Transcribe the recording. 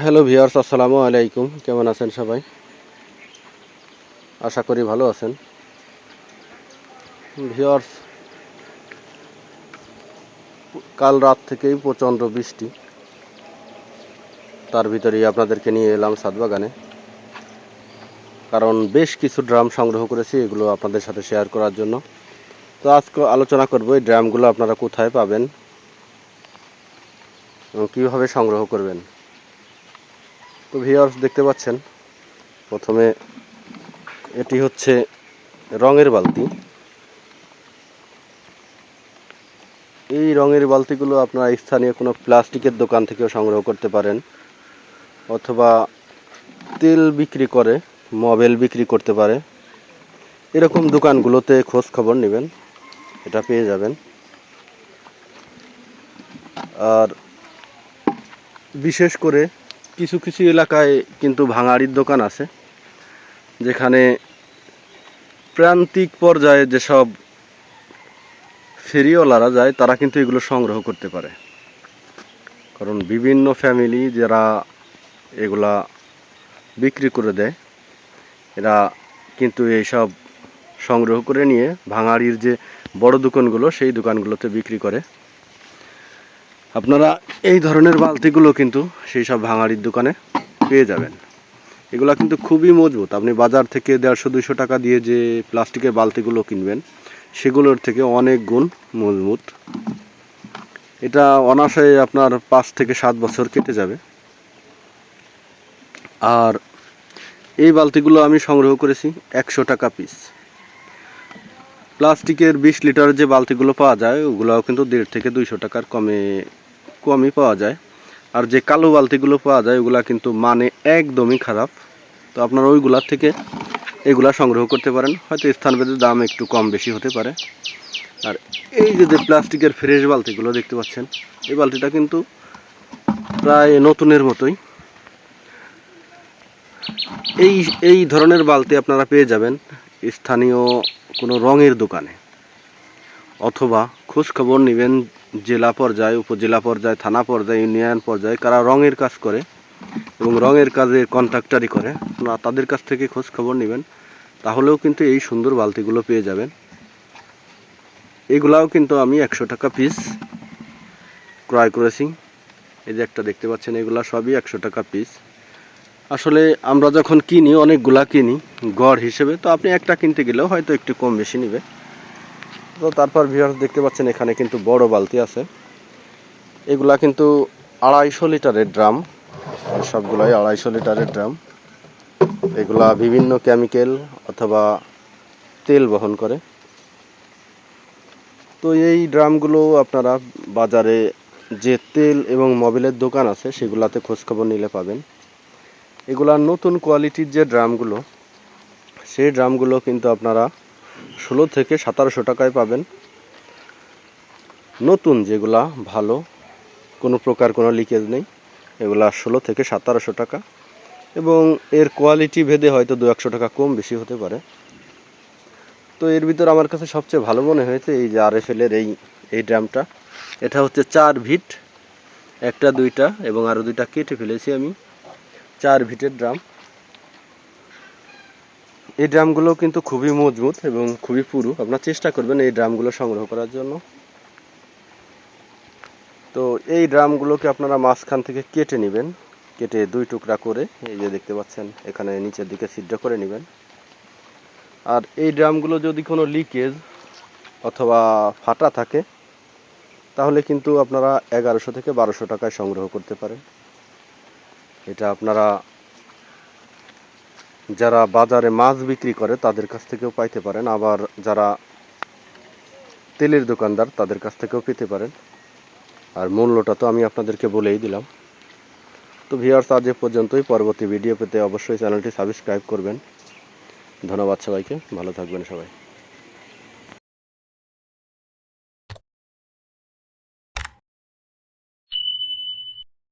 Hello viewers আসসালামু আলাইকুম কেমন আছেন সবাই? আশা করি ভালো আছেন। ভিওর্স কাল রাত থেকেই প্রচণ্ড বৃষ্টি। তার ভিতরেই আপনাদেরকে নিয়ে এলাম সাতবাগানে। কারণ বেশ কিছু ড্রাম সংগ্রহ করেছি, এগুলো আপনাদের সাথে শেয়ার করার জন্য। তো আজকে আলোচনা করব এই ড্রামগুলো আপনারা কোথায় পাবেন কীভাবে সংগ্রহ করবেন। তো ভিউয়ার্স দেখতে পাচ্ছেন, প্রথমে এটি হচ্ছে রঙের বালতি। এই রঙের বালতিগুলো আপনারা স্থানীয় কোনো প্লাস্টিকের দোকান থেকেও সংগ্রহ করতে পারেন, অথবা তেল বিক্রি করে মোবাইল বিক্রি করতে পারে। এরকম দোকানগুলোতে খোঁজ খবর নেবেন, এটা পেয়ে যাবেন। আর বিশেষ করে কিছু কিছু এলাকায় কিন্তু ভাঙাড়ির দোকান আছে, যেখানে প্রান্তিক পর্যায়ে যেসব ফেরিওয়ালারা যায়, তারা কিন্তু এগুলো সংগ্রহ করতে পারে। কারণ বিভিন্ন ফ্যামিলি যারা এগুলা বিক্রি করে দেয়, এরা কিন্তু এইসব সংগ্রহ করে নিয়ে ভাঙাড়ির যে বড় দোকানগুলো, সেই দোকানগুলোতে বিক্রি করে। আপনারা এই ধরনের বালতিগুলো কিন্তু সেই সব ভাঙাড়ির দোকানে পেয়ে যাবেন। এগুলো কিন্তু খুবই মজবুত। আপনি বাজার থেকে দেড়শো দুশো টাকা দিয়ে যে প্লাস্টিকের বালতিগুলো কিনবেন, সেগুলোর থেকে অনেক গুণ মজবুত। এটা অনায়াসে আপনার পাঁচ থেকে সাত বছর কেটে যাবে। আর এই বালতিগুলো আমি সংগ্রহ করেছি একশো টাকা পিস। প্লাস্টিকের বিশ লিটার যে বালতিগুলো পাওয়া যায়, ওগুলোও কিন্তু দেড় থেকে দুইশো টাকার কমে কমই পাওয়া যায়। আর যে কালো বালতিগুলো পাওয়া যায়, ওগুলা কিন্তু মানে একদমই খারাপ। তো আপনারা ওইগুলার থেকে এগুলা সংগ্রহ করতে পারেন। হয়তো স্থানভেদে দাম একটু কম বেশি হতে পারে। আর এই যে যে প্লাস্টিকের ফ্রেশ বালতিগুলো দেখতে পাচ্ছেন, এই বালতিটা কিন্তু প্রায় নতুনের মতোই। এই এই ধরনের বালতি আপনারা পেয়ে যাবেন স্থানীয় কোনো রঙের দোকানে। অথবা খোঁজখবর নেবেন জেলা পর্যায়ে, উপজেলা পর্যায়ে, থানা পর্যায়ে, ইউনিয়ন পর্যায়ে কারা রঙের কাজ করে এবং রঙের কাজে কন্ট্রাক্টারি করে আপনারা তাদের কাছ থেকে খোঁজ খবর নেবেন, তাহলেও কিন্তু এই সুন্দর বালতিগুলো পেয়ে যাবেন। এগুলাও কিন্তু আমি একশো টাকা পিস ক্রয় করেছি। এই যে একটা দেখতে পাচ্ছেন, এগুলা সবই একশো টাকা পিস আসলে আমরা যখন কিনি, অনেকগুলা কিনি, গড় হিসেবে, তো আপনি একটা কিনতে গেলেও হয়তো একটু কম বেশি নেবে। তো তারপর ভিউয়ার্স দেখতে পাচ্ছেন এখানে কিন্তু বড় বালতি আছে। এগুলা কিন্তু আড়াইশো লিটারের ড্রাম সবগুলাই আড়াইশো লিটারের ড্রাম এগুলা বিভিন্ন কেমিক্যাল অথবা তেল বহন করে। তো এই ড্রামগুলো আপনারা বাজারে যে তেল এবং মোবিলের দোকান আছে, সেগুলাতে খোঁজখবর নিলে পাবেন। এগুলা নতুন কোয়ালিটির যে ড্রামগুলো সেই ড্রামগুলো কিন্তু আপনারা ষোলো থেকে সতেরোশো টাকায় পাবেন। নতুন যেগুলা ভালো, কোনো প্রকার কোনো লিকেজ নেই, এগুলা ষোলো থেকে সতেরোশো টাকা। এবং এর কোয়ালিটি ভেদে হয়তো দু একশো টাকা কম বেশি হতে পারে। তো এর ভিতর আমার কাছে সবচেয়ে ভালো মনে হয়েছে এই যে আর এলের এই এই ড্রামটা। এটা হচ্ছে চার ভিট, একটা, দুইটা এবং আরও দুইটা কেটে ফেলেছি আমি। চার ভিটের ড্রাম। এই ড্রামগুলো কিন্তু খুবই মজবুত এবং খুবই পুরু। আপনার চেষ্টা করবেন এই ড্রামগুলো সংগ্রহ করার জন্য। তো এই ড্রামগুলোকে আপনারা মাঝখান থেকে কেটে নেবেন। কেটে দুই টুকরা করে, এই যে দেখতে পাচ্ছেন, এখানে নিচের দিকে ছিদ্র করে নেবেন। আর এই ড্রামগুলো যদি কোনো লিকেজ অথবা ফাটা থাকে, তাহলে কিন্তু আপনারা এগারোশো থেকে বারোশো টাকায় সংগ্রহ করতে পারেন। এটা আপনারা যারা বাজারে মাছ বিক্রি করে, তাদের কাছ থেকেও পাইতে পারেন। আবার যারা তেলের দোকানদার, তাদের কাছ থেকেও পেতে পারেন। আর মূল্যটা তো আমি আপনাদেরকে বলেই দিলাম। তো ভিওয়ার্স আজ এ পর্যন্তই। পরবর্তী ভিডিও পেতে অবশ্যই চ্যানেলটি সাবস্ক্রাইব করবেন। ধন্যবাদ সবাইকে। ভালো থাকবেন সবাই।